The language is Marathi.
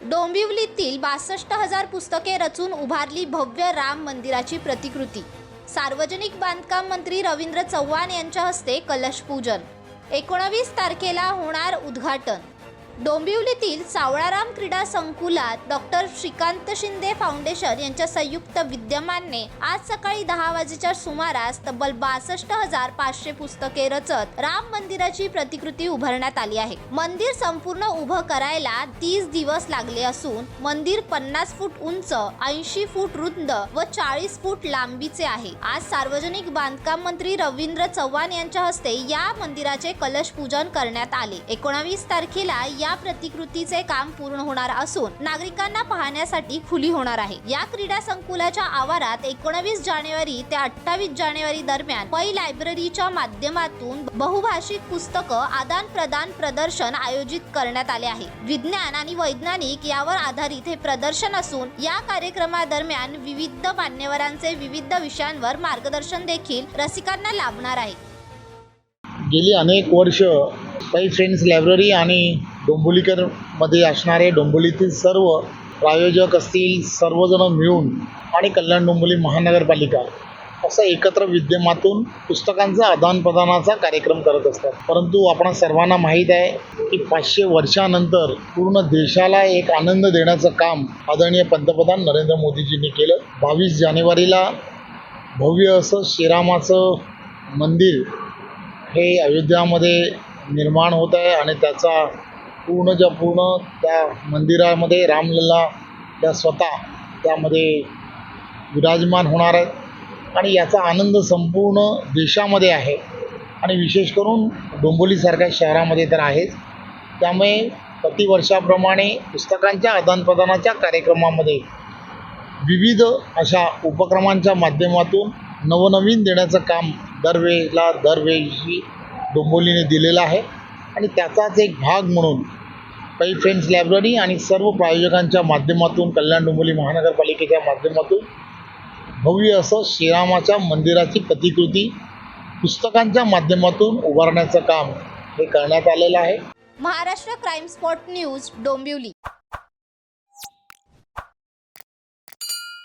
डोंबिवलीतील बासष्ट हजार पुस्तके रचून उभारली भव्य राम मंदिराची प्रतिकृती. सार्वजनिक बांधकाम मंत्री रवींद्र चव्हाण यांच्या हस्ते कलशपूजन एकोणवीस एकोणावीस तारखेला होणार उद्घाटन. डोंबिवलीतील सावळाराम क्रीडा संकुलात डॉक्टर श्रीकांत शिंदे फाउंडेशन यांच्या संयुक्त विद्यमानने आज सकाळी दहा वाजेच्या सुमारास तब्बल बासष्ट हजार पाचशे पुस्तके रचत राम मंदिराची प्रतिकृती उभारण्यात आली आहे. मंदिर संपूर्ण उभं करायला तीस दिवस लागले असून मंदिर पन्नास फूट उंच ऐंशी फूट रुंद व चाळीस फूट लांबीचे आहे. आज सार्वजनिक बांधकाम मंत्री रवींद्र चव्हाण यांच्या हस्ते या मंदिराचे कलश पूजन करण्यात आले. एकोणावीस तारखेला या प्रतिकृतीचे काम पूर्ण होणार असून नागरिकांना पाहण्यासाठी खुली होणार आहे. या क्रीडा संकुलाच्या आवारात एकोणवीस जानेवारी ते अठ्ठावीस जानेवारी दरम्यान पै लायब्ररीच्या माध्यमातून बहुभाषिक पुस्तकं आदान प्रदान प्रदर्शन आयोजित करण्यात आले आहे. विज्ञान आणि वैज्ञानिक यावर आधारित हे प्रदर्शन असून या कार्यक्रमादरम्यान विविध मान्यवरांचे विविध विषयांवर मार्गदर्शन देखील रसिकांना लाभणार आहे. गेली अनेक वर्ष पै फ्रेंड्स लायब्ररी आणि डोंबोलीकरमध्ये असणारे डोंबोलीतील सर्व प्रायोजक असतील सर्वजण मिळून आणि कल्याण डोंबोली महानगरपालिका असं एकत्र विद्यमातून पुस्तकांचा आदानप्रदानाचा कार्यक्रम करत असतात. परंतु आपण सर्वांना माहीत आहे की पाचशे वर्षानंतर पूर्ण देशाला एक आनंद देण्याचं काम आदरणीय पंतप्रधान नरेंद्र मोदीजींनी केलं. बावीस जानेवारीला भव्य असं श्रीरामाचं मंदिर हे अयोध्यामध्ये निर्माण होत आहे आणि त्याचा पूर्णच्या पूर्ण त्या मंदिरामध्ये रामलल्ला त्या स्वतः त्यामध्ये विराजमान होणार आहेत आणि याचा आनंद संपूर्ण देशामध्ये आहे. आणि विशेष करून डोंबोलीसारख्या शहरामध्ये तर आहेच. त्यामुळे प्रतिवर्षाप्रमाणे पुस्तकांच्या आदानप्रदानाच्या कार्यक्रमामध्ये विविध अशा उपक्रमांच्या माध्यमातून नवनवीन देण्याचं काम दरवेळेला दरवेळी डोंबोलीने दिलेलं आहे. आणि त्याचाच एक भाग म्हणून काही फ्रेंड्स लायब्ररी आणि सर्व प्रायोजकांच्या माध्यमातून कल्याण डोंबिवली महानगरपालिकेच्या माध्यमातून भव्य असं श्रीरामाच्या मंदिराची प्रतिकृती पुस्तकांच्या माध्यमातून उभारण्याचं काम हे करण्यात आलेलं आहे. Maharashtra crime spot news Dombivli.